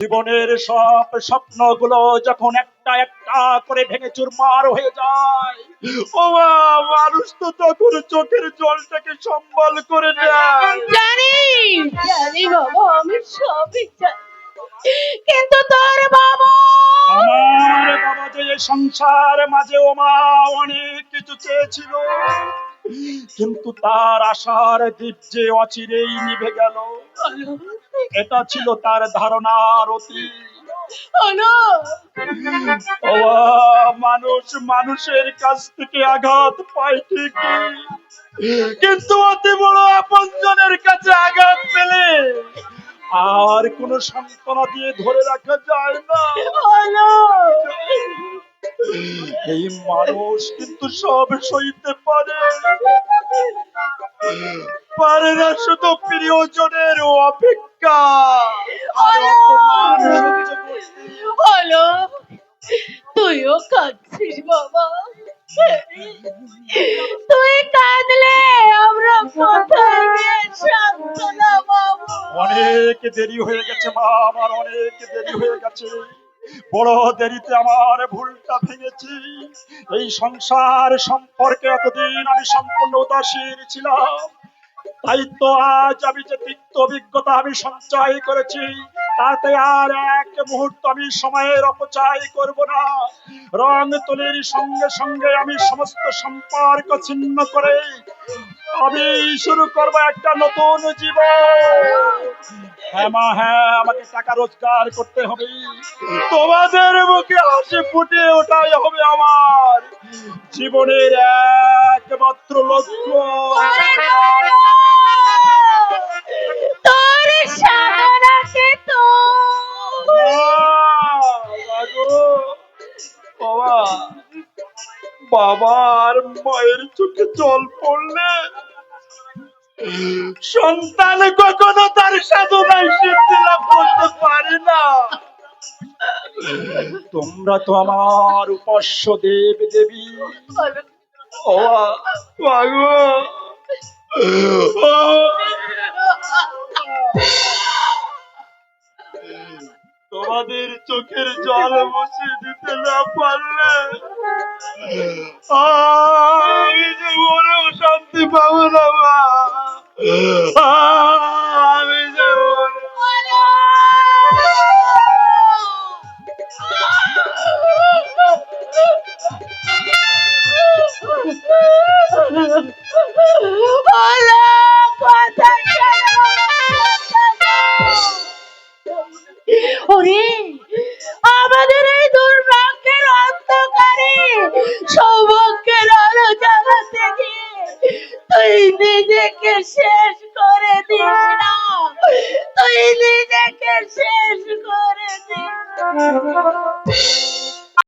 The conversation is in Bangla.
জীবনের সব স্বপ্নগুলো যখন একটা একটা করে ভেঙে চুরমার হয়ে যায় ও মানুষ তো তখন চোখের জলটাকে সম্বল করে নেয় জানি জানি বাবা আমি সবই জানি। কিন্তু তোর বাবা আমার বাবা যে সংসার মাঝে ও মা অনেক কিছু চেয়েছিল কিন্তু তার আশার দ্বীপ যে অচিরেই নিভে গেল। এটা ছিল তার ধারণার ও মানুষ মানুষের কাছ থেকে আঘাত পায় ঠিকই। কিন্তু অতি বড় আপনজনের কাছে আঘাত পেলে আর কোন সান্ত্বনা দিয়ে ধরে রাখা যায় না। এই মানুষ কিন্তু সব সইতে পারে। পারে না শুধু প্রিয়জনের অপেক্ষা। হলো তুইও কাঁদছিস বাবা তুই কাঁদলে আমরা অনেক দেরি হয়ে গেছে মা, আমার অনেক দেরি হয়ে গেছে। বড় দেরিতে আমার ভুলটা ভেঙেছি। এই সংসার সম্পর্কে এতদিন আমি সম্পূর্ণ উদাসীন ছিলাম। তাই আজ আমি যে তিক্ত অভিজ্ঞতা আমি সঞ্চয় করেছি, তাতে আর এক মুহূর্ত আমি সময়ের অপচয় করব না। রং তুলির সঙ্গে সঙ্গে আমি সমস্ত সম্পর্ক ছিন্ন করে আমি শুরু করব একটা নতুন জীবন। হ্যাঁ মা হ্যাঁ আমাকে টাকা রোজগার করতে হবে। তোমাদের মুখে হাসি ফুটে ওটাই হবে আমার। জীবনের একমাত্র লক্ষ্য। বাবা বাবার মায়ের চোখে জল পড়লে সন্তান কখনো তার সাধনায় সিদ্ধি লাভ করতে পারে না। তোমরা তো আমার উপাস্য দেব দেবী। ও। তোমাদের চোখের জল মুছে দিতে না পারলে আমি মনেও শান্তি পাবো না মা। ওরে আমাদের এই দুর্ভাগ্যের অন্ধকারে, সৌভাগ্যের আলো জ্বালাতে গিয়ে তুই নিজেকে শেষ করে দিস না। তুই নিজেকে শেষ করে দিস